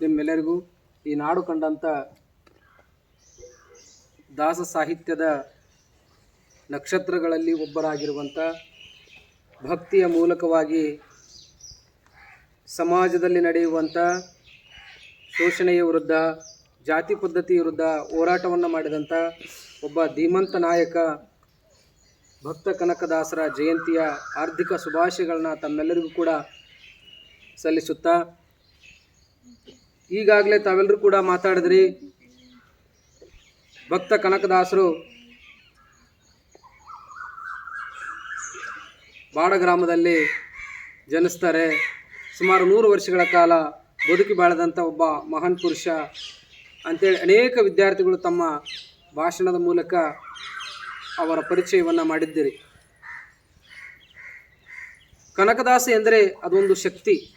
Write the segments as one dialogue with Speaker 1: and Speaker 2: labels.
Speaker 1: ನಿಮ್ಮೆಲ್ಲರಿಗೂ ಈ ನಾಡು ಕಂಡಂಥ ದಾಸ ಸಾಹಿತ್ಯದ ನಕ್ಷತ್ರಗಳಲ್ಲಿ ಒಬ್ಬರಾಗಿರುವಂಥ ಭಕ್ತಿಯ ಮೂಲಕವಾಗಿ ಸಮಾಜದಲ್ಲಿ ನಡೆಯುವಂಥ ಶೋಷಣೆಯ ವಿರುದ್ಧ, ಜಾತಿ ಪದ್ಧತಿ ವಿರುದ್ಧ ಹೋರಾಟವನ್ನು ಮಾಡಿದಂಥ ಒಬ್ಬ ಧೀಮಂತ ನಾಯಕ, ಭಕ್ತ ಕನಕದಾಸರ ಜಯಂತಿಯ ಆರ್ಥಿಕ ಶುಭಾಶಯಗಳನ್ನ ತಮ್ಮೆಲ್ಲರಿಗೂ ಕೂಡ ಸಲ್ಲಿಸುತ್ತಾ ಈಗಾಗಲೇ ತಾವೆಲ್ಲರೂ ಕೂಡ ಮಾತಾಡಿದ್ರಿ. ಭಕ್ತ ಕನಕದಾಸರು ಬಾಡ ಗ್ರಾಮದಲ್ಲಿ ಜನಿಸ್ತಾರೆ. ಸುಮಾರು ನೂರು ವರ್ಷಗಳ ಕಾಲ ಬದುಕಿ ಬಾಳದಂಥ ಒಬ್ಬ ಮಹಾನ್ ಪುರುಷ. ಅಂತೇಳಿ ಅನೇಕ ವಿದ್ಯಾರ್ಥಿಗಳು ತಮ್ಮ ಭಾಷಣದ ಮೂಲಕ ಅವರ ಪರಿಚಯವನ್ನು ಮಾಡಿದ್ದೀರಿ. ಕನಕದಾಸ ಎಂದರೆ ಅದೊಂದು ಶಕ್ತಿ.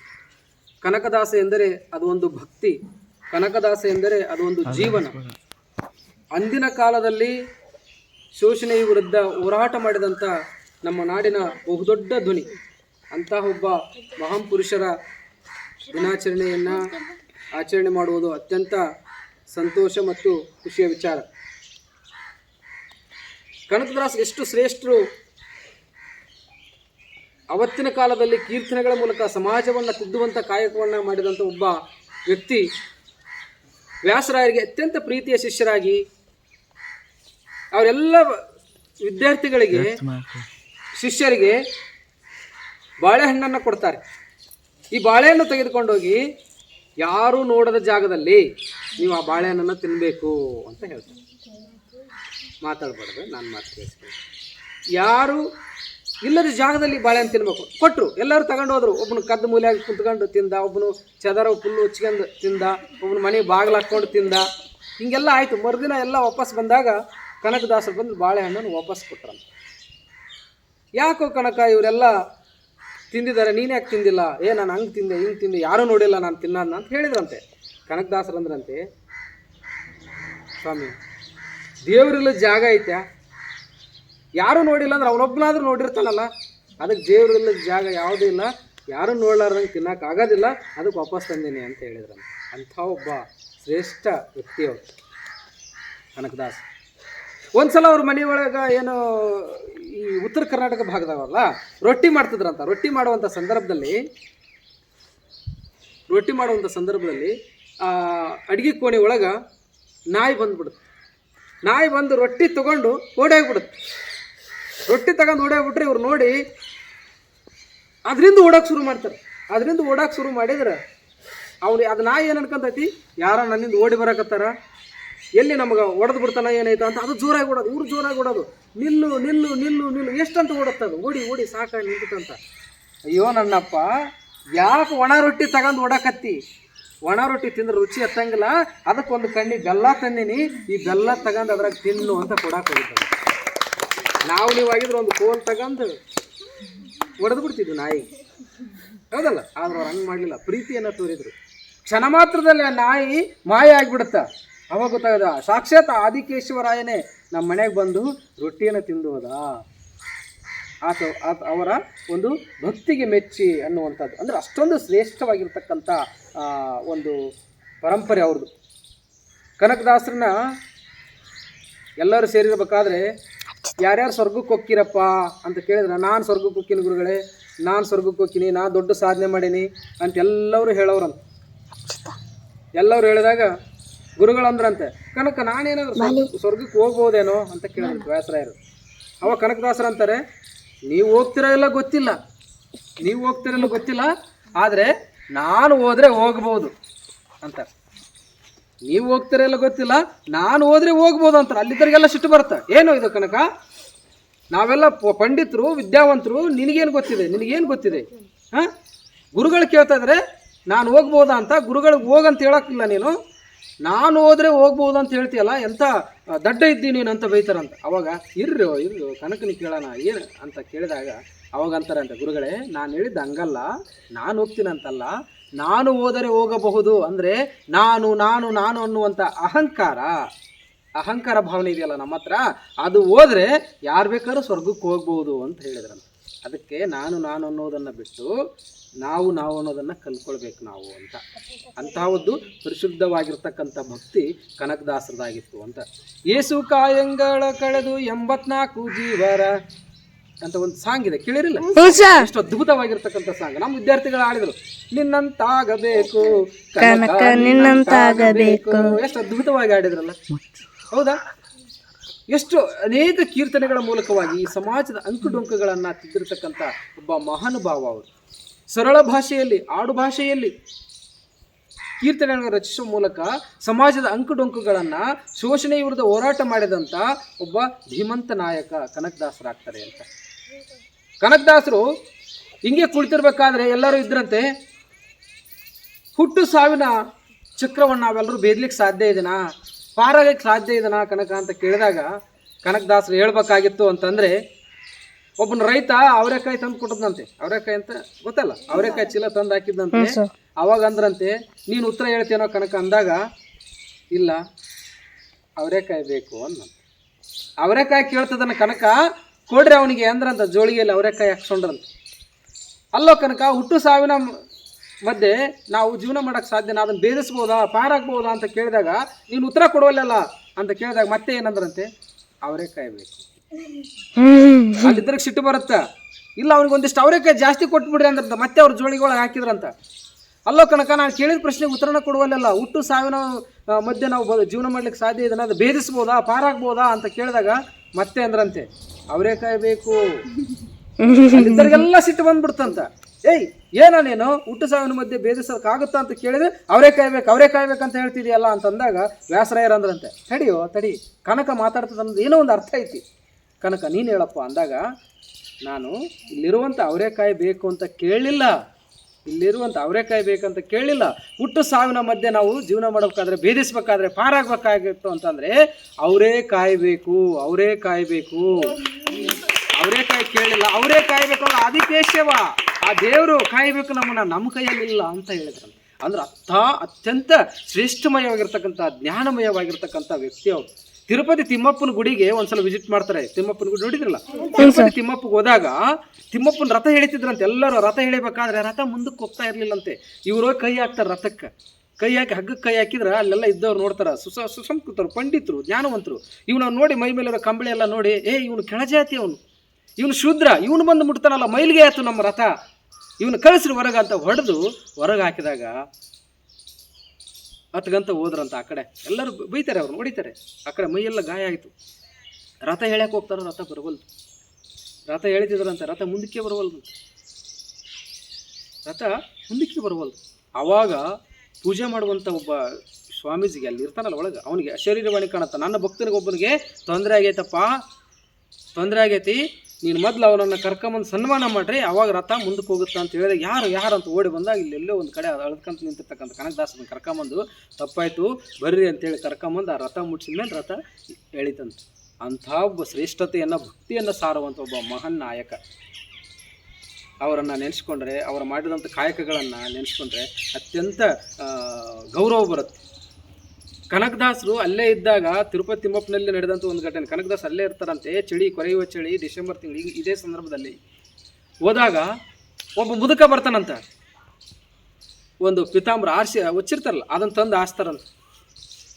Speaker 1: ಕನಕದಾಸ ಎಂದರೆ ಅದು ಒಂದು ಭಕ್ತಿ ಕನಕದಾಸ ಎಂದರೆ ಅದು ಒಂದು ಜೀವನ. ಅಂದಿನ ಕಾಲದಲ್ಲಿ ಶೋಷಣೆಯ ವಿರುದ್ಧ ಹೋರಾಟ ಮಾಡಿದಂಥ ನಮ್ಮ ನಾಡಿನ ಬಹುದೊಡ್ಡ ಧ್ವನಿ ಅಂತಹ ಒಬ್ಬ ಮಹಾನ್ ಪುರುಷರ ದಿನಾಚರಣೆಯನ್ನು ಆಚರಣೆ ಮಾಡುವುದು ಅತ್ಯಂತ ಸಂತೋಷ ಮತ್ತು ಖುಷಿಯ ವಿಚಾರ. ಕನಕದಾಸ್ ಎಷ್ಟು ಶ್ರೇಷ್ಠರು ಅವತ್ತಿನ ಕಾಲದಲ್ಲಿ ಕೀರ್ತನೆಗಳ ಮೂಲಕ ಸಮಾಜವನ್ನು ತಿದ್ದುವಂಥ ಕಾಯಕವನ್ನು ಮಾಡಿದಂಥ ಒಬ್ಬ ವ್ಯಕ್ತಿ ವ್ಯಾಸರಾಯರಿಗೆ ಅತ್ಯಂತ ಪ್ರೀತಿಯ ಶಿಷ್ಯರಾಗಿ ಅವರೆಲ್ಲ ವಿದ್ಯಾರ್ಥಿಗಳಿಗೆ ಶಿಷ್ಯರಿಗೆ ಬಾಳೆಹಣ್ಣನ್ನು ಕೊಡ್ತಾರೆ. ಈ ಬಾಳೆಹಣ್ಣು ತೆಗೆದುಕೊಂಡೋಗಿ ಯಾರೂ ನೋಡದ ಜಾಗದಲ್ಲಿ ನೀವು ಆ ಬಾಳೆಹಣ್ಣನ್ನು ತಿನ್ನಬೇಕು ಅಂತ ಹೇಳ್ತಾರೆ. ಮಾತಾಡಬಾರ್ದು ನಾನು ಮಾತು ಕೇಳಿಸ್ತೀನಿ ಯಾರು ಇಲ್ಲದ ಜಾಗದಲ್ಲಿ ಬಾಳೆಹಣ್ಣು ತಿನ್ನಬೇಕು ಕೊಟ್ಟರು ಎಲ್ಲರೂ ತಗೊಂಡು ಹೋದ್ರು. ಒಬ್ಬನು ಕದ್ದು ಮೂಲೆಯಾಗಿ ಕುತ್ಕೊಂಡು ತಿಂದ ಒಬ್ಬನು ಚದರ ಫುಲ್ಲು ಉಚ್ಕೊಂಡು ತಿಂದ ಒಬ್ಬನು ಮನೆ ಬಾಗಿಲು ಹಾಕ್ಕೊಂಡು ತಿಂದ. ಹಿಂಗೆಲ್ಲ ಆಯಿತು. ಮರುದಿನ ಎಲ್ಲ ವಾಪಸ್ ಬಂದಾಗ ಕನಕದಾಸರು ಬಂದು ಬಾಳೆಹಣ್ಣನ್ನು ವಾಪಸ್ ಕೊಟ್ರಂತ. ಯಾಕೋ ಕನಕ ಇವರೆಲ್ಲ ತಿಂದಿದ್ದಾರೆ. ನೀನು ಯಾಕೆ ತಿಂದಿಲ್ಲ? ಏ, ನಾನು ಹಂಗೆ ತಿಂದೆ, ಹಿಂಗೆ ತಿಂದೆ, ಯಾರೂ ನೋಡಿಲ್ಲ ನಾನು ತಿನ್ನೋದನ್ನ ಅಂತ ಹೇಳಿದ್ರಂತೆ. ಕನಕದಾಸರು ಅಂದ್ರಂತೆ, ಸ್ವಾಮಿ ದೇವರಿಲ್ಲ ಜಾಗ ಐತ್ಯಾ? ಯಾರೂ ನೋಡಿಲ್ಲ ಅಂದ್ರೆ ಅವನೊಬ್ಬನಾದ್ರೂ ನೋಡಿರ್ತಾನಲ್ಲ. ಅದಕ್ಕೆ ದೇವರಿಲ್ಲ ಜಾಗ ಯಾವುದೂ ಇಲ್ಲ. ಯಾರೂ ನೋಡ್ಲಾರ್ದಂಗೆ ತಿನ್ನಕ್ಕೆ ಆಗೋದಿಲ್ಲ. ಅದಕ್ಕೆ ವಾಪಸ್ ತಂದೀನಿ ಅಂತ ಹೇಳಿದ್ರು. ಅಂಥ ಒಬ್ಬ ಶ್ರೇಷ್ಠ ವ್ಯಕ್ತಿ ಅವರು ಕನಕದಾಸ್. ಒಂದ್ಸಲ ಅವ್ರ ಮನೆಯೊಳಗೆ ಏನು ಈ ಉತ್ತರ ಕರ್ನಾಟಕ ಭಾಗದವಲ್ಲ ರೊಟ್ಟಿ ಮಾಡ್ತಿದ್ರಂತ. ರೊಟ್ಟಿ ಮಾಡುವಂಥ ಸಂದರ್ಭದಲ್ಲಿ, ರೊಟ್ಟಿ ಮಾಡುವಂಥ ಸಂದರ್ಭದಲ್ಲಿ ಅಡುಗೆ ಕೋಣೆ ಒಳಗೆ ನಾಯಿ ಬಂದ್ಬಿಡುತ್ತೆ. ನಾಯಿ ಬಂದು ರೊಟ್ಟಿ ತಗೊಂಡು ಓಡೋಗ್ಬಿಡುತ್ತೆ. ರೊಟ್ಟಿ ತಗೊಂಡು ಓಡೋಗ್ಬಿಟ್ರೆ ಇವ್ರು ನೋಡಿ ಅದರಿಂದ ಓಡೋಕೆ ಶುರು ಮಾಡ್ತಾರೆ. ಅದರಿಂದ ಓಡೋಕೆ ಶುರು ಮಾಡಿದ್ರೆ ಅವ್ರು ಅದು ನಾ ಏನು ಅನ್ಕೊಂತೈತಿ? ಯಾರೋ ನನ್ನಿಂದ ಓಡಿ ಬರಕತ್ತಾರ? ಎಲ್ಲಿ ನಮಗೆ ಹೊಡೆದು ಬಿಡ್ತಾನ, ಏನಾಯ್ತು ಅಂತ ಅದು ಜೋರಾಗಿ ಓಡೋದು, ಇವ್ರು ಜೋರಾಗಿ ಓಡೋದು. ನಿಲ್ಲು ನಿಲ್ಲು ನಿಲ್ಲು ನಿಲ್ಲು, ಎಷ್ಟಂತ ಅದು? ಓಡಿ ಓಡಿ, ಸಾಕಾಗಿ ನಿಂತಂತ ಅಯ್ಯೋ ನನ್ನಪ್ಪ, ಯಾಕೆ ಒಣ ರೊಟ್ಟಿ ತಗೊಂಡು ಓಡಕತ್ತಿ? ಒಣ ರೊಟ್ಟಿ ತಿಂದ್ರೆ ರುಚಿ ಹತ್ತಂಗಿಲ್ಲ ಅದಕ್ಕೊಂದು ಕಣ್ಣಿ ಬೆಲ್ಲ ತಂದಿನಿ. ಈ ಬೆಲ್ಲ ತಗೊಂಡು ಅದ್ರಾಗ ತಿನ್ನು ಅಂತ ಕೊಡಕ್ಕೆ ಹೋಗಿದ್ದ. ನಾವು ನೀವು ಆಗಿದ್ರೆ ಒಂದು ಕೋಲ್ ತಗೊಂಡು ಹೊಡೆದು ಬಿಡ್ತಿದ್ವಿ ನಾಯಿ. ಹೌದಲ್ಲ? ಆದ್ರೆ ಅವ್ರು ಹಂಗೆ ಮಾಡಲಿಲ್ಲ. ಪ್ರೀತಿಯನ್ನು ತೋರಿದ್ರು. ಕ್ಷಣ ಮಾತ್ರದಲ್ಲಿ ಆ ನಾಯಿ ಮಾಯ ಆಗಿಬಿಡುತ್ತ? ಅವಾಗ ಗೊತ್ತಾಗದ, ಸಾಕ್ಷಾತ್ ಆದಿಕೇಶ್ವರಾಯನೇ ನಮ್ಮ ಮನೆಗೆ ಬಂದು ರೊಟ್ಟಿಯನ್ನು ತಿಂದು ಹೋದ ಆತ ಆತ ಅವರ ಒಂದು ಭಕ್ತಿಗೆ ಮೆಚ್ಚಿ ಅನ್ನುವಂಥದ್ದು. ಅಂದರೆ ಅಷ್ಟೊಂದು ಶ್ರೇಷ್ಠವಾಗಿರ್ತಕ್ಕಂಥ ಒಂದು ಪರಂಪರೆ ಅವ್ರದ್ದು ಕನಕದಾಸರನ್ನ ಎಲ್ಲರೂ ಸೇರಿರ್ಬೇಕಾದ್ರೆ ಯಾರ್ಯಾರು ಸ್ವರ್ಗಕ್ಕೆ ಹೋಗ್ತೀರಪ್ಪ ಅಂತ ಕೇಳಿದ್ರೆ ನಾನು ಸ್ವರ್ಗಕ್ಕೆ ಹೋಗ್ತೀನಿ ಗುರುಗಳೇ ನಾನು ಸ್ವರ್ಗಕ್ಕೆ ಹೋಗ್ತೀನಿ ನಾ ದೊಡ್ಡ ಸಾಧನೆ ಮಾಡೀನಿ ಅಂತ ಎಲ್ಲರೂ ಹೇಳೋರಂತ ಎಲ್ಲರೂ ಹೇಳಿದಾಗ ಗುರುಗಳಂದ್ರಂತೆ ಕನಕ ನಾನೇನಾದ್ರು ಸ್ವರ್ಗಕ್ಕೆ ಹೋಗ್ಬೋದೇನೋ ಅಂತ ಕೇಳಿದ್ರು ವ್ಯಾಸರಾಯರು. ಅವ ಕನಕದಾಸರ ಅಂತಾರೆ ನೀವು ಹೋಗ್ತಿರೋ ಎಲ್ಲ ಗೊತ್ತಿಲ್ಲ ನೀವು ಹೋಗ್ತಿರೋ ಇಲ್ಲ ಗೊತ್ತಿಲ್ಲ ಆದರೆ ನಾನು ಹೋದರೆ ಹೋಗ್ಬೋದು ಅಂತಾರೆ. ನೀವು ಹೋಗ್ತೀರಲ್ಲ ಗೊತ್ತಿಲ್ಲ? ನಾನು ಹೋದ್ರೆ ಹೋಗ್ಬೋದು ಅಂತಾರೆ. ಅಲ್ಲಿದ್ದರಿಗೆಲ್ಲ ಸಿಟ್ಟು ಬರುತ್ತೆ. ಏನು ಇದು ಕನಕ? ನಾವೆಲ್ಲ ಪಂಡಿತರು, ವಿದ್ಯಾವಂತರು, ನಿನಗೇನು ಗೊತ್ತಿದೆ? ನಿನಗೇನು ಗೊತ್ತಿದೆ? ಹಾಂ? ಗುರುಗಳು ಕೇಳ್ತಾ ಇದ್ರೆ, ನಾನು ಹೋಗ್ಬೋದಾ ಅಂತ. ಗುರುಗಳಿಗೆ ಹೋಗಂತ ಹೇಳಕ್ಕಿಲ್ಲ ನೀನು. ನಾನು ಹೋದ್ರೆ ಹೋಗ್ಬೋದು ಅಂತ ಹೇಳ್ತೀಯಲ್ಲ ಎಂಥ ದಡ್ಡ ಇದ್ದೀನಿ ನೀನು ಅಂತ ಬೈತಾರಂತ ಅವಾಗ, ಇರ್ರಿ ಇರ್ರಿ ಕನಕನ ಕೇಳೋಣ, ಏನು ಅಂತ ಕೇಳಿದಾಗ, ಅವಾಗ ಅಂತಾರಂತೆ ಗುರುಗಳೇ, ನಾನು ಹೇಳಿದ್ದು ಹಂಗಲ್ಲ. ನಾನು ಹೋಗ್ತೀನಂತಲ್ಲ ನಾನು ಹೋದರೆ ಹೋಗಬಹುದು ಅಂದರೆ ನಾನು ನಾನು ನಾನು ಅನ್ನುವಂಥ ಅಹಂಕಾರ ಅಹಂಕಾರ ಭಾವನೆ ಇದೆಯಲ್ಲ ನಮ್ಮ ಹತ್ರ, ಅದು ಹೋದರೆ ಯಾರು ಬೇಕಾದ್ರೂ ಸ್ವರ್ಗಕ್ಕೆ ಹೋಗ್ಬೋದು ಅಂತ ಹೇಳಿದ್ರಂತ ಅದಕ್ಕೆ ನಾನು ನಾನು ಅನ್ನೋದನ್ನು ಬಿಟ್ಟು ನಾವು ನಾವು ಅನ್ನೋದನ್ನು ಕಲ್ತ್ಕೊಳ್ಬೇಕು ನಾವು ಅಂತ. ಅಂತಹ ಒಂದು ಪರಿಶುದ್ಧವಾಗಿರ್ತಕ್ಕಂಥ ಭಕ್ತಿ ಕನಕದಾಸರದಾಗಿತ್ತು ಅಂತ. ಏಸು ಕಾಯಂಗಳ ಕಳೆದು ಎಂಬತ್ನಾಲ್ಕು ಜೀವರ ಅಂತ ಒಂದು ಸಾಂಗ್ ಇದೆ ಕೇಳಿರಿಲ್ಲ
Speaker 2: ಹ್ಞೂ ಸರ್
Speaker 1: ಎಷ್ಟು ಅದ್ಭುತವಾಗಿರ್ತಕ್ಕಂಥ ಸಾಂಗ್. ನಮ್ಮ ವಿದ್ಯಾರ್ಥಿಗಳು ಆಡಿದ್ರು ನಿನ್ನಂತಾಗಬೇಕು
Speaker 2: ಕನಕ ನಿನ್ನಂತಾಗಬೇಕು.
Speaker 1: ಎಷ್ಟು ಅದ್ಭುತವಾಗಿ ಆಡಿದ್ರಲ್ಲ ಹೌದಾ? ಎಷ್ಟು ಅನೇಕ ಕೀರ್ತನೆಗಳ ಮೂಲಕವಾಗಿ ಈ ಸಮಾಜದ ಅಂಕುಡೊಂಕುಗಳನ್ನು ತಿದ್ದಿರ್ತಕ್ಕಂಥ ಒಬ್ಬ ಮಹಾನುಭಾವ ಅವರು. ಸರಳ ಭಾಷೆಯಲ್ಲಿ ಆಡು ಭಾಷೆಯಲ್ಲಿ ಕೀರ್ತನೆಗಳನ್ನು ರಚಿಸುವ ಮೂಲಕ ಸಮಾಜದ ಅಂಕುಡೊಂಕುಗಳನ್ನು ಶೋಷಣೆ ವಿರುದ್ಧ ಹೋರಾಟ ಮಾಡಿದಂಥ ಒಬ್ಬ ಧೀಮಂತ ನಾಯಕ ಕನಕದಾಸರಾಗ್ತಾರೆ ಅಂತ. ಕನಕದಾಸರು ಹಿಂಗೆ ಕುಳಿತಿರ್ಬೇಕಾದ್ರೆ ಎಲ್ಲರೂ ಇದ್ರಂತೆ ಹುಟ್ಟು ಸಾವಿನ ಚಕ್ರವನ್ನು ನಾವೆಲ್ಲರೂ ಬೇರ್ಲಿಕ್ಕೆ ಸಾಧ್ಯ ಇದೆನಾ? ಪಾರಾಗಕ್ಕೆ ಸಾಧ್ಯ ಇದೆನಾ ಕನಕ ಅಂತ ಕೇಳಿದಾಗ ಕನಕದಾಸರು ಹೇಳ್ಬೇಕಾಗಿತ್ತು ಅಂತಂದರೆ ಒಬ್ಬನ ರೈತ ಅವರೆಕಾಯಿ ತಂದು ಕೊಟ್ಟದಂತೆ ಅವರೆಕಾಯಿ ಅಂತ ಗೊತ್ತಲ್ಲ? ಅವರೆಕಾಯಿ ಚೀಲ ತಂದು ಹಾಕಿದ್ದಂತೆ. ಅವಾಗ ಅಂದ್ರಂತೆ ನೀನು ಉತ್ತರ ಹೇಳ್ತೀನೋ ಕನಕ ಅಂದಾಗ ಇಲ್ಲ ಅವರೆಕಾಯಿ ಬೇಕು ಅಂದಂತೆ ಅವರೆಕಾಯಿ ಕೇಳ್ತದನ್ನ ಕನಕ ಕೊಡ್ರಿ ಅವನಿಗೆ ಅಂದ್ರಂತ ಜೋಳಿಗೆಯಲ್ಲಿ ಅವರೆಕಾಯಿ ಹಾಕ್ಸ್ಕೊಂಡ್ರಂತ ಅಲ್ಲೋ ಕನಕ ಹುಟ್ಟು ಸಾವಿನ ಮಧ್ಯೆ ನಾವು ಜೀವನ ಮಾಡೋಕ್ಕೆ ಸಾಧ್ಯನಾ ಅದನ್ನು ಭೇದಿಸ್ಬೋದಾ ಪಾರಾಗ್ಬೋದಾ ಅಂತ ಕೇಳಿದಾಗ ನೀನು ಉತ್ತರ ಕೊಡುವಲ್ಲ ಅಂತ ಕೇಳಿದಾಗ ಮತ್ತೆ ಏನಂದ್ರಂತೆ? ಅವರೆಕಾಯಿ ಬೇಕು. ಅಲ್ಲಿದ್ದರೆ ಸಿಟ್ಟು ಬರುತ್ತಾ? ಇಲ್ಲ ಅವ್ನಿಗೆ ಒಂದಿಷ್ಟು ಅವರೆಕಾಯಿ ಜಾಸ್ತಿ ಕೊಟ್ಬಿಡ್ರಿ ಅಂದ್ರಂತ ಮತ್ತೆ ಅವ್ರ ಜೋಳಿಗೊಳಗೆ ಹಾಕಿದ್ರಂತ. ಅಲ್ಲೋ ಕನಕ ನಾನು ಕೇಳಿದ ಪ್ರಶ್ನೆಗೆ ಉತ್ತರನ ಕೊಡುವಲ್ಲ ಹುಟ್ಟು ಸಾವಿನ ಮಧ್ಯೆ ನಾವು ಜೀವನ ಮಾಡ್ಲಿಕ್ಕೆ ಸಾಧ್ಯ ಇದನ್ನ ಅದು ಭೇದಿಸ್ಬೋದಾ ಪಾರಾಗ್ಬೋದಾ ಅಂತ ಕೇಳಿದಾಗ ಮತ್ತೆ ಅಂದ್ರಂತೆ, ಅವರೆಕಾಯಿ ಬೇಕು. ಇದ್ದರಿಗೆಲ್ಲ ಸಿಟ್ಟು ಬಂದ್ಬಿಡ್ತಂತ. ಏಯ್, ಏನ ನೀನು? ಹುಟ್ಟು ಸಾವಿನ ಮಧ್ಯೆ ಭೇದಿಸೋಕ್ಕಾಗುತ್ತಾ ಅಂತ ಕೇಳಿದ್ರೆ ಅವರೇ ಕಾಯ್ಬೇಕು ಅವರೇ ಕಾಯ್ಬೇಕಂತ ಹೇಳ್ತಿದ್ಯಲ್ಲ ಅಂತಂದಾಗ ವ್ಯಾಸರಾಯರ್ ಅಂದ್ರಂತೆ, ತಡಿಯೋ, ತಡಿ. ಕನಕ ಮಾತಾಡ್ತದ ಅನ್ನೋದು ಏನೋ ಒಂದು ಅರ್ಥ ಐತಿ. ಕನಕ, ನೀನು ಹೇಳಪ್ಪ ಅಂದಾಗ, ನಾನು ಇಲ್ಲಿರುವಂಥ ಅವರೇಕಾಯಿ ಬೇಕು ಅಂತ ಕೇಳಲಿಲ್ಲ. ಇಲ್ಲಿರುವಂಥ ಅವರೇಕಾಯಿ ಬೇಕಂತ ಕೇಳಿಲ್ಲ. ಹುಟ್ಟು ಸಾವಿನ ಮಧ್ಯೆ ನಾವು ಜೀವನ ಮಾಡಬೇಕಾದ್ರೆ, ಭೇದಿಸ್ಬೇಕಾದ್ರೆ, ಪಾರಾಗಬೇಕಾಗಿತ್ತು ಅಂತಂದರೆ, ಅವರೇ ಕಾಯಬೇಕು ಅವರೇ ಕಾಯಬೇಕು ಅವರೇಕಾಯಿ ಕೇಳಿಲ್ಲ, ಅವರೇ ಕಾಯಬೇಕು ಅಂದ್ರೆ ಆದಿಕೇಶವ ಆ ದೇವರು ಕಾಯಬೇಕು ನಮ್ಮನ್ನ ನಮ್ಮ ಕೈಯಲ್ಲಿಲ್ಲ ಅಂತ ಹೇಳಿದ್ರು. ಅಂದ್ರೆ ಅರ್ಥ ಅತ್ಯಂತ ಶ್ರೇಷ್ಠಮಯವಾಗಿರ್ತಕ್ಕಂಥ, ಜ್ಞಾನಮಯವಾಗಿರ್ತಕ್ಕಂಥ ವ್ಯಕ್ತಿ ಅವರು. ತಿರುಪತಿ ತಿಮ್ಮಪ್ಪನ ಗುಡಿಗೆ ಒಂದ್ಸಲ ವಿಸಿಟ್ ಮಾಡ್ತಾರೆ. ತಿಮ್ಮಪ್ಪನ ಗುಡಿ ನೋಡಿದ್ರಲ್ಲ? ತಿರುಪತಿ ತಿಮ್ಮಪ್ಪಗೆ ಹೋದಾಗ ತಿಮ್ಮಪ್ಪನ ರಥ ಹೇಳ್ತಿದ್ರಂತೆ ಎಲ್ಲರೂ ರಥ ಎಳಿಬೇಕಾದ್ರೆ ರಥ ಮುಂದಕ್ಕೆ ಹೋಗ್ತಾ ಇರ್ಲಿಲ್ಲಂತೆ. ಇವರು ಕೈ ಹಾಕ್ತಾರೆ ರಥಕ್ಕೆ. ಕೈ ಹಾಕಿ ಹಗ್ಗಕ್ಕೆ ಕೈ ಹಾಕಿದ್ರೆ ಅಲ್ಲೆಲ್ಲ ಇದ್ದವ್ರು ನೋಡ್ತಾರೆ. ಸುಸ ಸುಸಂಸ್ಕೃತರು ಪಂಡಿತರು ಜ್ಞಾನವಂತರು. ಇವನ ನೋಡಿ ಮೈ ಮೇಲಿರೋ ಕಂಬಳಿ ಎಲ್ಲ ನೋಡಿ ಏ ಇವನು ಕೆಳಜಾತಿ ಅವನು. ಇವನು ಶೂದ್ರ. ಇವನು ಬಂದು ಮುಟ್ತಾನಲ್ಲ ಮೈಲಿಗೆ ಆಯ್ತು ನಮ್ಮ ರಥ. ಇವನು ಕಳಿಸ್ರಿ ಹೊರಗೆ ಅಂತ ಹೊಡೆದು ಹೊರಗೆ ಹಾಕಿದಾಗ ಹತ್ಗಂತ ಹೋದ್ರಂತ ಆ ಕಡೆ. ಎಲ್ಲರೂ ಬೈತಾರೆ ಅವ್ರು, ಹೊಡಿತಾರೆ. ಆ ಕಡೆ ಮೈಯೆಲ್ಲ ಗಾಯ ಆಯಿತು. ರಥ ಹೇಳಕ್ಕೆ ಹೋಗ್ತಾರ ರಥ ಬರವಲ್ದು. ರಥ ಹೇಳ್ತಿದ್ರಂತೆ ರಥ ಮುಂದಕ್ಕೆ ಬರವಲ್ದು. ರಥ ಮುಂದಕ್ಕೆ ಬರವಲ್ದು. ಆವಾಗ ಪೂಜೆ ಮಾಡುವಂಥ ಒಬ್ಬ ಸ್ವಾಮೀಜಿಗೆ ಅಲ್ಲಿ ಇರ್ತಾನಲ್ಲ ಒಳಗೆ, ಅವನಿಗೆ ಶರೀರವಾಣಿ ಕಾಣುತ್ತ. ನನ್ನ ಭಕ್ತನಿಗೆ ಒಬ್ಬನಿಗೆ ತೊಂದರೆ ಆಗೈತಪ್ಪ, ತೊಂದರೆ ಆಗೈತಿ ನೀನು ಮೊದಲು ಅವನನ್ನು ಕರ್ಕೊಂಬಂದು ಸನ್ಮಾನ ಮಾಡ್ರಿ, ಅವಾಗ ರಥ ಮುಂದಕ್ಕೆ ಹೋಗುತ್ತೆ ಅಂತ ಹೇಳಿದ್ರೆ ಯಾರು ಯಾರು ಅಂತ ಓಡಿ ಬಂದಾಗ ಇಲ್ಲೆಲ್ಲೋ ಒಂದು ಕಡೆ ಅಳ್ಕಂತ ನಿಂತಿರ್ತಕ್ಕಂಥ ಕನಕದಾಸನ ಕರ್ಕೊಂಬಂದು, ತಪ್ಪಾಯ್ತು, ಬರ್ರಿ ಅಂತೇಳಿ ಕರ್ಕೊಂಬಂದು ಆ ರಥ ಮುಟ್ಸಿದ ಮೇಲೆ ರಥ ಎಳಿತಂತ. ಅಂಥ ಒಬ್ಬ ಶ್ರೇಷ್ಠತೆಯನ್ನು, ಭಕ್ತಿಯನ್ನು ಸಾರುವಂಥ ಒಬ್ಬ ಮಹಾನ್ ನಾಯಕ. ಅವರನ್ನು ನೆನೆಸ್ಕೊಂಡ್ರೆ, ಅವರು ಮಾಡಿದಂಥ ಕಾಯಕಗಳನ್ನು ನೆನೆಸ್ಕೊಂಡ್ರೆ ಅತ್ಯಂತ ಗೌರವ ಬರುತ್ತೆ. ಕನಕದಾಸರು ಅಲ್ಲೇ ಇದ್ದಾಗ ತಿರುಪತಿ ತಿಮ್ಮಪ್ಪನಲ್ಲಿ ನಡೆದಂಥ ಒಂದು ಘಟನೆ. ಕನಕದಾಸ್ ಅಲ್ಲೇ ಇರ್ತಾರಂತೆ, ಚಳಿ ಕೊರೆಯುವ ಚಳಿ ಡಿಸೆಂಬರ್ ತಿಂಗಳು ಇದೇ ಸಂದರ್ಭದಲ್ಲಿ. ಹೋದಾಗ ಒಬ್ಬ ಮುದುಕ ಬರ್ತಾನಂತ. ಒಂದು ಪಿತಾಂಬ್ರ ಆರಿಸಿ ಒಚ್ಚಿರ್ತಾರಲ್ಲ, ಅದನ್ನು ತಂದು ಆಸ್ತಾರಂತ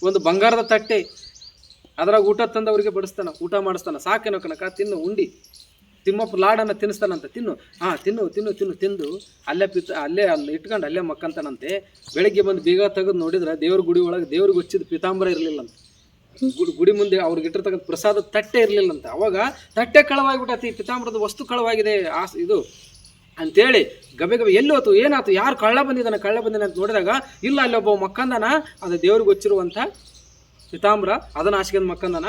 Speaker 1: ಒಂದು ಬಂಗಾರದ ತಟ್ಟೆ, ಅದರಾಗ ಊಟ ತಂದು ಅವರಿಗೆ ಬಡಿಸ್ತಾನ, ಊಟ ಮಾಡಿಸ್ತಾನ. ಸಾಕೇನೋ ಕನಕ, ತಿನ್ನು, ಉಂಡಿ. ತಿಮ್ಮಪ್ಪ ಲಾಡನ್ನು ತಿನ್ನಿಸ್ತಾನಂತ, ತಿನ್ನು. ಹಾಂ, ತಿನ್ನು ತಿನ್ನು ತಿನ್ನು, ತಿಂದು ಅಲ್ಲೇ ಪಿತ್ತ ಅಲ್ಲೇ ಅಲ್ಲಿ ಇಟ್ಕೊಂಡು ಅಲ್ಲೇ ಮಕ್ಕಂತಾನಂತೆ. ಬೆಳಗ್ಗೆ ಬಂದು ಬೀಗ ತೆಗೆದು ನೋಡಿದ್ರೆ ದೇವ್ರ ಗುಡಿ ಒಳಗೆ ದೇವ್ರಿಗೆ ಹೊಚ್ಚಿದ ಪಿತಾಂಬರ ಇರಲಿಲ್ಲಂತ. ಗುಡಿ ಗುಡಿ ಮುಂದೆ ಅವ್ರಿಗೆ ಇಟ್ಟಿರ್ತಕ್ಕಂಥ ಪ್ರಸಾದ ತಟ್ಟೆ ಇರಲಿಲ್ಲಂತ. ಅವಾಗ ತಟ್ಟೆ ಕಳವಾಗಿಬಿಟ್ಟತಿ ಪಿತಾಂಬರದ ವಸ್ತು ಕಳವಾಗಿದೆ, ಆ ಇದು. ಅಂತೇಳಿ ಗಬೆ ಗಬೆ, ಎಲ್ಲಿ ಹೋತು ಏನಾಯ್ತು ಯಾರು ಕಳ್ಳ ಬಂದಿದ್ದಾನೆ ಕಳ್ಳ ಬಂದಿದ್ದಾನೆ ಅಂತ ನೋಡಿದಾಗ, ಇಲ್ಲ ಅಲ್ಲೊಬ್ಬ ಮಕ್ಕಂದನ, ಅದು ದೇವ್ರಿಗೆ ಗೊಚ್ಚಿರುವಂಥ ಪಿತಾಂಬರ, ಅದನ್ನು ಹಾಸ್ಕೊಂಡ್ ಮಕ್ಕಂದನ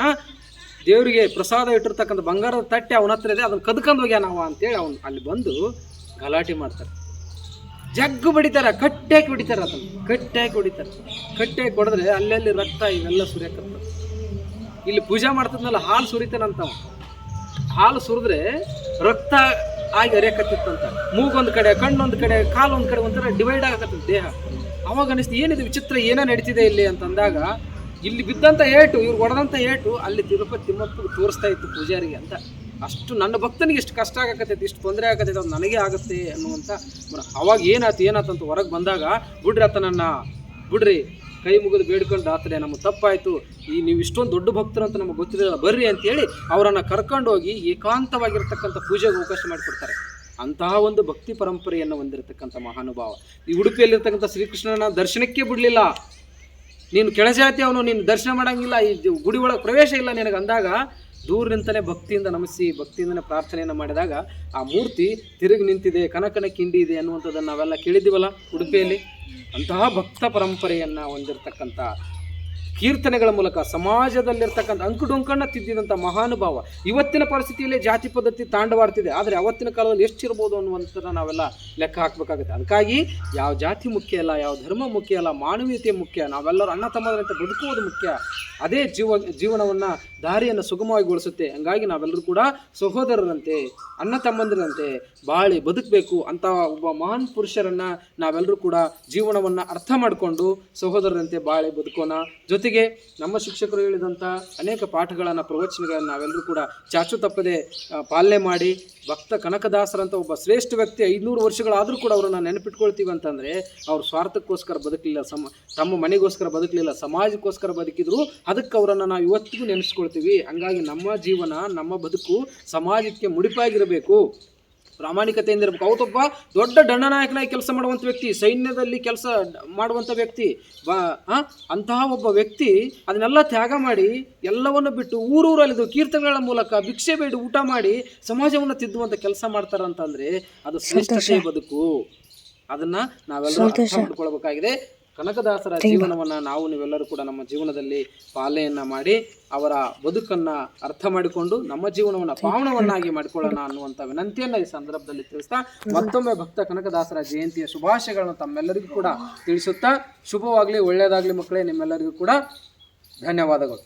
Speaker 1: ದೇವರಿಗೆ ಪ್ರಸಾದ ಇಟ್ಟಿರ್ತಕ್ಕಂಥ ಬಂಗಾರದ ತಟ್ಟೆ ಅವನ ಹತ್ರ ಇದೆ, ಅದನ್ನ ಕದ್ಕೊಂಡು ಹೋಗ್ಯಾನ ಅವ ಅಂತೇಳಿ ಅವನು ಅಲ್ಲಿ ಬಂದು ಗಲಾಟೆ ಮಾಡ್ತಾರೆ. ಜಗ್ಗು ಬಡಿತಾರೆ ಕಟ್ಟಿ ಹಾಕಿ ಹೊಡಿತಾರೆ ಅದನ್ನು ಕಟ್ಟಿ ಹಾಕಿ ಹೊಡಿತಾರೆ. ಕಟ್ಟೆಗೆ ಹೊಡೆದ್ರೆ ಅಲ್ಲಲ್ಲಿ ರಕ್ತ ಇವೆಲ್ಲ ಸುರಿಯಕತ್ತ ಇಲ್ಲಿ ಪೂಜೆ ಮಾಡ್ತಿದ್ನಲ್ಲ, ಹಾಲು ಸುರಿತಾನಂತವ. ಹಾಲು ಸುರಿದ್ರೆ ರಕ್ತ ಆಗಿ ಅರಿಯಕತ್ತಿತ್ತಂತ ಮೂಗೊಂದು ಕಡೆ, ಕಣ್ಣೊಂದು ಕಡೆ, ಕಾಲೊಂದು ಕಡೆ ಒಂಥರ ಡಿವೈಡ್ ಆಗಕತ್ತ ದೇಹ. ಅವಾಗ ಅನಿಸ್ತು, ಏನಿದೆ ವಿಚಿತ್ರ, ಏನೇ ನಡೀತಿದೆ ಇಲ್ಲಿ ಅಂತಂದಾಗ ಇಲ್ಲಿ ಬಿದ್ದಂಥ ಏಟು, ಇವ್ರು ಹೊಡೆದಂಥ ಏಟು, ಅಲ್ಲಿ ತಿರುಪತಿ ತಿಮ್ಮಪ್ಪ ತೋರಿಸ್ತಾ ಇತ್ತು ಪೂಜಾರಿಗೆ ಅಂತ. ಅಷ್ಟು ನನ್ನ ಭಕ್ತನಿಗೆ ಇಷ್ಟು ಕಷ್ಟ ಆಗಕತ್ತೈತಿ, ಇಷ್ಟು ತೊಂದರೆ ಆಗತ್ತೈತೆ ಅದು ನನಗೆ ಆಗುತ್ತೆ ಅನ್ನುವಂಥ ಅವಾಗ ಏನಾಯ್ತು ಏನಾಯ್ತು ಅಂತ ಹೊರಗೆ ಬಂದಾಗ, ಬಿಡ್ರಿ ಆತನನ್ನ ಬಿಡ್ರಿ, ಕೈ ಮುಗಿದು ಬೇಡ್ಕೊಂಡು ಆತರೆ ನಮ್ಮ ತಪ್ಪಾಯಿತು, ಈ ನೀವು ಇಷ್ಟೊಂದು ದೊಡ್ಡ ಭಕ್ತರು ಅಂತ ನಮಗೆ ಗೊತ್ತಿರಲಿಲ್ಲ, ಬರ್ರಿ ಅಂತೇಳಿ ಅವರನ್ನು ಕರ್ಕೊಂಡೋಗಿ ಏಕಾಂತವಾಗಿರ್ತಕ್ಕಂಥ ಪೂಜೆಗೆ ಅವಕಾಶ ಮಾಡಿಕೊಡ್ತಾರೆ. ಅಂತಹ ಒಂದು ಭಕ್ತಿ ಪರಂಪರೆಯನ್ನು ಹೊಂದಿರತಕ್ಕಂಥ ಮಹಾನುಭಾವ. ಈ ಉಡುಪಿಯಲ್ಲಿರ್ತಕ್ಕಂಥ ಶ್ರೀಕೃಷ್ಣನ ದರ್ಶನಕ್ಕೆ ಬಿಡಲಿಲ್ಲ. ನೀನು ಕೆಳಜಾತಿ ಅವನು, ನೀನು ದರ್ಶನ ಮಾಡೋಂಗಿಲ್ಲ, ಈ ಗುಡಿ ಒಳಗೆ ಪ್ರವೇಶ ಇಲ್ಲ ನಿನಗೆ ಅಂದಾಗ ದೂರ ನಿಂತಲೇ ಭಕ್ತಿಯಿಂದ ನಮಿಸಿ ಭಕ್ತಿಯಿಂದನೇ ಪ್ರಾರ್ಥನೆಯನ್ನು ಮಾಡಿದಾಗ, ಆ ಮೂರ್ತಿ ತಿರುಗಿ ನಿಂತಿದೆ, ಕನಕನ ಕಿಂಡಿ ಇದೆ ಅನ್ನುವಂಥದ್ದನ್ನು ನಾವೆಲ್ಲ ಕೇಳಿದ್ದೀವಲ್ಲ ಉಡುಪಿಯಲ್ಲಿ? ಅಂತಹ ಭಕ್ತ ಪರಂಪರೆಯನ್ನು ಹೊಂದಿರತಕ್ಕಂಥ ಕೀರ್ತನೆಗಳ ಮೂಲಕ ಸಮಾಜದಲ್ಲಿರ್ತಕ್ಕಂಥ ಅಂಕುಡೊಂಕನ್ನ ತಿದ್ದಿದಂಥ ಮಹಾನುಭಾವ. ಇವತ್ತಿನ ಪರಿಸ್ಥಿತಿಯಲ್ಲಿ ಜಾತಿ ಪದ್ಧತಿ ತಾಂಡವಾಡ್ತಿದೆ. ಆದರೆ ಅವತ್ತಿನ ಕಾಲದಲ್ಲಿ ಎಷ್ಟಿರ್ಬೋದು ಅನ್ನುವಂಥದ್ದನ್ನ ನಾವೆಲ್ಲ ಲೆಕ್ಕ ಹಾಕಬೇಕಾಗುತ್ತೆ. ಅದಕ್ಕಾಗಿ ಯಾವ ಜಾತಿ ಮುಖ್ಯ ಅಲ್ಲ, ಯಾವ ಧರ್ಮ ಮುಖ್ಯ ಅಲ್ಲ, ಮಾನವೀಯತೆ ಮುಖ್ಯ, ನಾವೆಲ್ಲರೂ ಅಣ್ಣ ತಮ್ಮದಂತೆ ಬದುಕುವುದು ಮುಖ್ಯ. ಅದೇ ಜೀವ, ಜೀವನವನ್ನು ದಾರಿಯನ್ನು ಸುಗಮವಾಗಿಗೊಳಿಸುತ್ತೆ ಹಂಗಾಗಿ ನಾವೆಲ್ಲರೂ ಕೂಡ ಸಹೋದರರಂತೆ, ಅಣ್ಣ ತಮ್ಮಂದಿರಂತೆ ಬಾಳಿ ಬದುಕಬೇಕು ಅಂತ ಒಬ್ಬ ಮಹಾನ್ ಪುರುಷರನ್ನ ನಾವೆಲ್ಲರೂ ಕೂಡ ಜೀವನವನ್ನು ಅರ್ಥ ಮಾಡಿಕೊಂಡು ಸಹೋದರರಂತೆ ಬಾಳಿ ಬದುಕೋಣ. ಜೊತೆಗೆ ನಮ್ಮ ಶಿಕ್ಷಕರು ಹೇಳಿದಂಥ ಅನೇಕ ಪಾಠಗಳನ್ನು, ಪ್ರವಚನಗಳನ್ನು ನಾವೆಲ್ಲರೂ ಕೂಡ ಚಾಚು ತಪ್ಪದೆ ಪಾಲನೆ ಮಾಡಿ, ಭಕ್ತ ಕನಕದಾಸರಂತ ಒಬ್ಬ ಶ್ರೇಷ್ಠ ವ್ಯಕ್ತಿ ಐದುನೂರು ವರ್ಷಗಳಾದರೂ ಕೂಡ ಅವರನ್ನು ನೆನಪಿಟ್ಕೊಳ್ತೀವಿ ಅಂತಂದರೆ, ಅವರು ಸ್ವಾರ್ಥಕ್ಕೋಸ್ಕರ ಬದುಕಲಿಲ್ಲ, ಸಮ, ತಮ್ಮ ಮನೆಗೋಸ್ಕರ ಬದುಕಲಿಲ್ಲ, ಸಮಾಜಕ್ಕೋಸ್ಕರ ಬದುಕಿದ್ರು, ಅದಕ್ಕೆ ಅವರನ್ನು ನಾವು ಇವತ್ತಿಗೂ ನೆನೆಸ್ಕೊಳ್ತೀವಿ. ಹಂಗಾಗಿ ನಮ್ಮ ಜೀವನ, ನಮ್ಮ ಬದುಕು ಸಮಾಜಕ್ಕೆ ಮುಡಿಪಾಗಿರಬೇಕು. ಪ್ರಾಮಾಣಿಕತೆಯಿಂದ ಇರಬೇಕು. ಅವತ್ತೊಬ್ಬ ದೊಡ್ಡ ದಂಡನಾಯಕನಾಗಿ ಕೆಲಸ ಮಾಡುವಂಥ ವ್ಯಕ್ತಿ ಸೈನ್ಯದಲ್ಲಿ ಕೆಲಸ ಮಾಡುವಂಥ ವ್ಯಕ್ತಿ ಬ ಅಂತಹ ಒಬ್ಬ ವ್ಯಕ್ತಿ ಅದನ್ನೆಲ್ಲ ತ್ಯಾಗ ಮಾಡಿ ಎಲ್ಲವನ್ನು ಬಿಟ್ಟು ಊರೂರಲ್ಲಿದ್ದು ಕೀರ್ತನೆಗಳ ಮೂಲಕ ಭಿಕ್ಷೆ ಬೇಡಿ ಊಟ ಮಾಡಿ ಸಮಾಜವನ್ನು ತಿದ್ದುವಂಥ ಕೆಲಸ ಮಾಡ್ತಾರಂತಂದರೆ ಅದು ಶ್ರೇಷ್ಠತೆಯ ಬದುಕು. ಅದನ್ನು ನಾವೆಲ್ಲ ಅರ್ಥ ಮಾಡ್ಕೊಳ್ಬೇಕಾಗಿದೆ. ಕನಕದಾಸರ ಜೀವನವನ್ನ ನಾವು ನೀವೆಲ್ಲರೂ ಕೂಡ ನಮ್ಮ ಜೀವನದಲ್ಲಿ ಪಾಲನೆಯನ್ನು ಮಾಡಿ ಅವರ ಬದುಕನ್ನು ಅರ್ಥ ಮಾಡಿಕೊಂಡು ನಮ್ಮ ಜೀವನವನ್ನ ಪಾವನವನ್ನಾಗಿ ಮಾಡಿಕೊಳ್ಳೋಣ ಅನ್ನುವಂಥ ವಿನಂತಿಯನ್ನ ಈ ಸಂದರ್ಭದಲ್ಲಿ ತಿಳಿಸ್ತಾ ಮತ್ತೊಮ್ಮೆ ಭಕ್ತ ಕನಕದಾಸರ ಜಯಂತಿಯ ಶುಭಾಶಯಗಳನ್ನು ತಮ್ಮೆಲ್ಲರಿಗೂ ಕೂಡ ತಿಳಿಸುತ್ತಾ ಶುಭವಾಗಲಿ ಒಳ್ಳೆಯದಾಗಲಿ ಮಕ್ಕಳೇ ನಿಮ್ಮೆಲ್ಲರಿಗೂ ಕೂಡ ಧನ್ಯವಾದಗಳು.